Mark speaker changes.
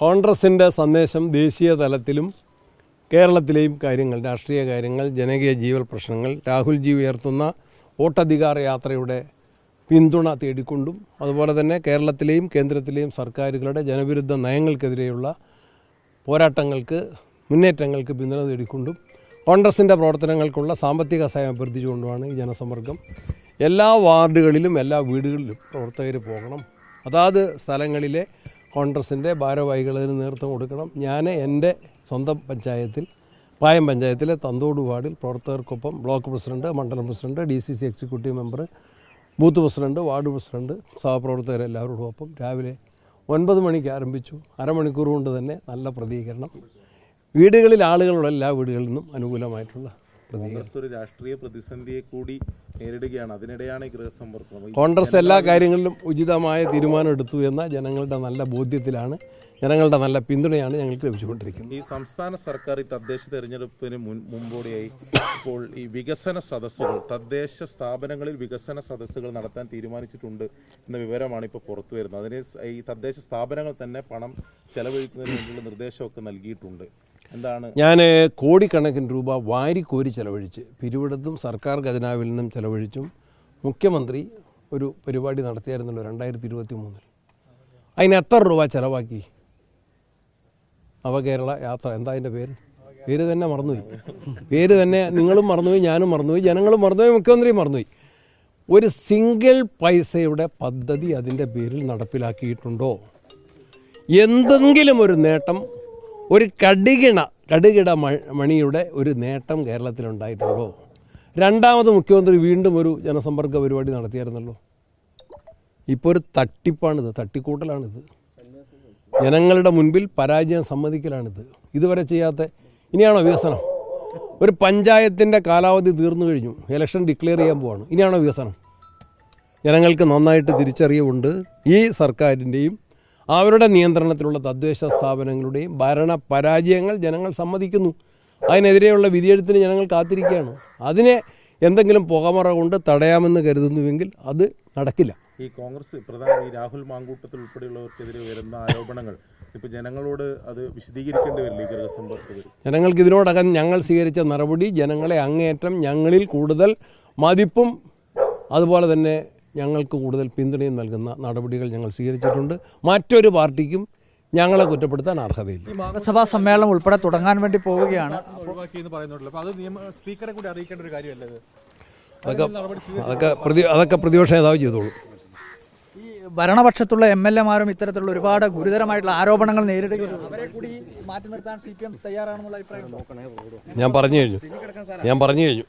Speaker 1: കോൺഗ്രസിന്റെ സന്ദേശം ദേശീയ തലത്തിലും കേരളത്തിലെയും കാര്യങ്ങൾ രാഷ്ട്രീയ കാര്യങ്ങൾ ജനകീയ ജീവൽ പ്രശ്നങ്ങൾ രാഹുൽജി ഉയർത്തുന്ന വോട്ടധികാര യാത്രയുടെ പിന്തുണ തേടിക്കൊണ്ടും അതുപോലെ തന്നെ കേരളത്തിലെയും കേന്ദ്രത്തിലെയും സർക്കാരുകളുടെ ജനവിരുദ്ധ നയങ്ങൾക്കെതിരെയുള്ള പോരാട്ടങ്ങൾക്ക് മുന്നേറ്റങ്ങൾക്ക് പിന്തുണ തേടിക്കൊണ്ടും കോൺഗ്രസിന്റെ പ്രവർത്തനങ്ങൾക്കുള്ള സാമ്പത്തിക സഹായം അഭ്യർത്ഥിച്ചുകൊണ്ടുമാണ് ഈ ജനസമ്പർക്കം എല്ലാ വാർഡുകളിലും എല്ലാ വീടുകളിലും പ്രവർത്തകർ പോകണം. അതാത് സ്ഥലങ്ങളിലെ കോൺഗ്രസിന്റെ ഭാരവാഹികളതിന് നേതൃത്വം കൊടുക്കണം. ഞാൻ എന്റെ സ്വന്തം പഞ്ചായത്തിൽ പായം പഞ്ചായത്തിലെ തന്തോട് വാർഡിൽ പ്രവർത്തകർക്കൊപ്പം ബ്ലോക്ക് പ്രസിഡന്റ് മണ്ഡലം president D C C executive member booth president ward president സഹപ്രവർത്തകരെല്ലാവരോടും ഒപ്പം രാവിലെ ഒൻപത് മണിക്ക് ആരംഭിച്ചു. അരമണിക്കൂർ കൊണ്ട് തന്നെ നല്ല പ്രതികരണം. വീടുകളിൽ ആളുകളുള്ള എല്ലാ വീടുകളിൽ നിന്നും അനുകൂലമായിട്ടുള്ള
Speaker 2: രാഷ്ട്രീയ പ്രതിസന്ധിയെ കൂടി നേരിടുകയാണ്. അതിനിടെയാണ് ഈ ഗൃഹസമ്പർക്കം.
Speaker 1: കോൺഗ്രസ് എല്ലാ കാര്യങ്ങളിലും ഉചിതമായ തീരുമാനം എടുത്തു എന്ന ജനങ്ങളുടെ നല്ല ബോധ്യത്തിലാണ് ജനങ്ങളുടെ നല്ല പിന്തുണയാണ് ഞങ്ങൾക്ക് ലഭിച്ചുകൊണ്ടിരിക്കുന്നത്.
Speaker 2: ഈ സംസ്ഥാന സർക്കാർ ഈ തദ്ദേശ തെരഞ്ഞെടുപ്പിന് മുൻ മുമ്പോടിയായി ഇപ്പോൾ ഈ വികസന സദസ്സുകൾ തദ്ദേശ സ്ഥാപനങ്ങളിൽ വികസന സദസ്സുകൾ നടത്താൻ തീരുമാനിച്ചിട്ടുണ്ട് എന്ന വിവരമാണ് ഇപ്പോൾ പുറത്തു വരുന്നത്. അതിന് ഈ തദ്ദേശ സ്ഥാപനങ്ങൾ തന്നെ പണം ചെലവഴിക്കുന്നതിന് വേണ്ടിയുള്ള നിർദ്ദേശമൊക്കെ നൽകിയിട്ടുണ്ട്.
Speaker 1: ഞാൻ കോടിക്കണക്കിന് രൂപ വാരിക്കോരി ചെലവഴിച്ച് പിരിവിടത്തും സർക്കാർ ഖജനാവിൽ നിന്നും ചെലവഴിച്ചും മുഖ്യമന്ത്രി ഒരു പരിപാടി നടത്തിയായിരുന്നല്ലോ രണ്ടായിരത്തി ഇരുപത്തി മൂന്നിൽ അതിന് എത്ര രൂപ ചെലവാക്കി? നവകേരള യാത്ര എന്താ അതിന്റെ പേര്? പേര് തന്നെ മറന്നുപോയി. പേര് തന്നെ നിങ്ങളും മറന്നുപോയി ഞാനും മറന്നുപോയി ജനങ്ങളും മറന്നുപോയി മുഖ്യമന്ത്രിയും മറന്നുപോയി. ഒരു സിംഗിൾ പൈസയുടെ പദ്ധതി അതിന്റെ പേരിൽ നടപ്പിലാക്കിയിട്ടുണ്ടോ? എന്തെങ്കിലും ഒരു നേട്ടം ഒരു കടികിണ കടുകിട മണിയുടെ ഒരു നേട്ടം കേരളത്തിലുണ്ടായിട്ടുണ്ടോ? രണ്ടാമത് മുഖ്യമന്ത്രി വീണ്ടും ഒരു ജനസമ്പർക്ക പരിപാടി നടത്തിയായിരുന്നല്ലോ. ഇപ്പോൾ ഒരു തട്ടിപ്പാണിത് തട്ടിക്കൂട്ടലാണിത്. ജനങ്ങളുടെ മുൻപിൽ പരാജയം സമ്മതിക്കലാണിത്. ഇതുവരെ ചെയ്യാത്ത ഇനിയാണോ വികസനം? ഒരു പഞ്ചായത്തിന്റെ കാലാവധി തീർന്നു കഴിഞ്ഞു ഇലക്ഷൻ ഡിക്ലെയർ ചെയ്യാൻ പോവാണ്. ഇനിയാണോ വികസനം? ജനങ്ങൾക്ക് നന്നായിട്ട് തിരിച്ചറിവുണ്ട്. ഈ സർക്കാരിന്റെയും അവരുടെ നിയന്ത്രണത്തിലുള്ള തദ്ദേശ സ്ഥാപനങ്ങളുടെയും ഭരണ പരാജയങ്ങൾ ജനങ്ങൾ സമ്മതിക്കുന്നു. അതിനെതിരെയുള്ള വിധിയെഴുത്തിന് ജനങ്ങൾ കാത്തിരിക്കുകയാണ്. അതിനെ എന്തെങ്കിലും പുകമറ കൊണ്ട് തടയാമെന്ന് കരുതുന്നുവെങ്കിൽ അത് നടക്കില്ല.
Speaker 2: ഈ കോൺഗ്രസ് പ്രധാന ഈ രാഹുൽ മാങ്കൂട്ടത്തിൽ ഉൾപ്പെടെയുള്ളവർക്കെതിരെ വരുന്ന ആരോപണങ്ങൾ ഇപ്പോൾ ജനങ്ങളോട് അത് വിശദീകരിക്കേണ്ടി വരില്ല ഈ ഗൃഹസമ്പർക്കത്തിൽ
Speaker 1: ജനങ്ങൾക്ക് ഇതിനോടകം ഞങ്ങൾ സ്വീകരിച്ച നടപടി ജനങ്ങളെ അങ്ങേയറ്റം ഞങ്ങളിൽ കൂടുതൽ മതിപ്പും അതുപോലെ തന്നെ ഞങ്ങൾക്ക് കൂടുതൽ പിന്തുണയും നൽകുന്ന നടപടികൾ ഞങ്ങൾ സ്വീകരിച്ചിട്ടുണ്ട്. മറ്റൊരു പാർട്ടിക്കും ഞങ്ങളെ കുറ്റപ്പെടുത്താൻ അർഹതയില്ല.
Speaker 3: ഈ മഹാസഭാ സമ്മേളനം ഉൾപ്പെടെ തുടങ്ങാൻ വേണ്ടി പോവുകയാണ്.
Speaker 4: സ്പീക്കറെ കൂടി അറിയിക്കേണ്ട ഒരു കാര്യമല്ലേ
Speaker 1: അതൊക്കെ അതൊക്കെ പ്രതി അതൊക്കെ പ്രതിപക്ഷ നേതാവ് ചെയ്തോളൂ.
Speaker 3: ഈ ഭരണപക്ഷത്തുള്ള എം എൽ എമാരും ഇത്തരത്തിലുള്ള ഒരുപാട് ഗുരുതരമായിട്ടുള്ള ആരോപണങ്ങൾ നേരിടുകയാണ്. അവരെ കൂടി മാറ്റി നിർത്താൻ സി തയ്യാറാണെന്നുള്ള അഭിപ്രായം
Speaker 1: ഞാൻ പറഞ്ഞു കഴിഞ്ഞു. ഞാൻ പറഞ്ഞു കഴിഞ്ഞു.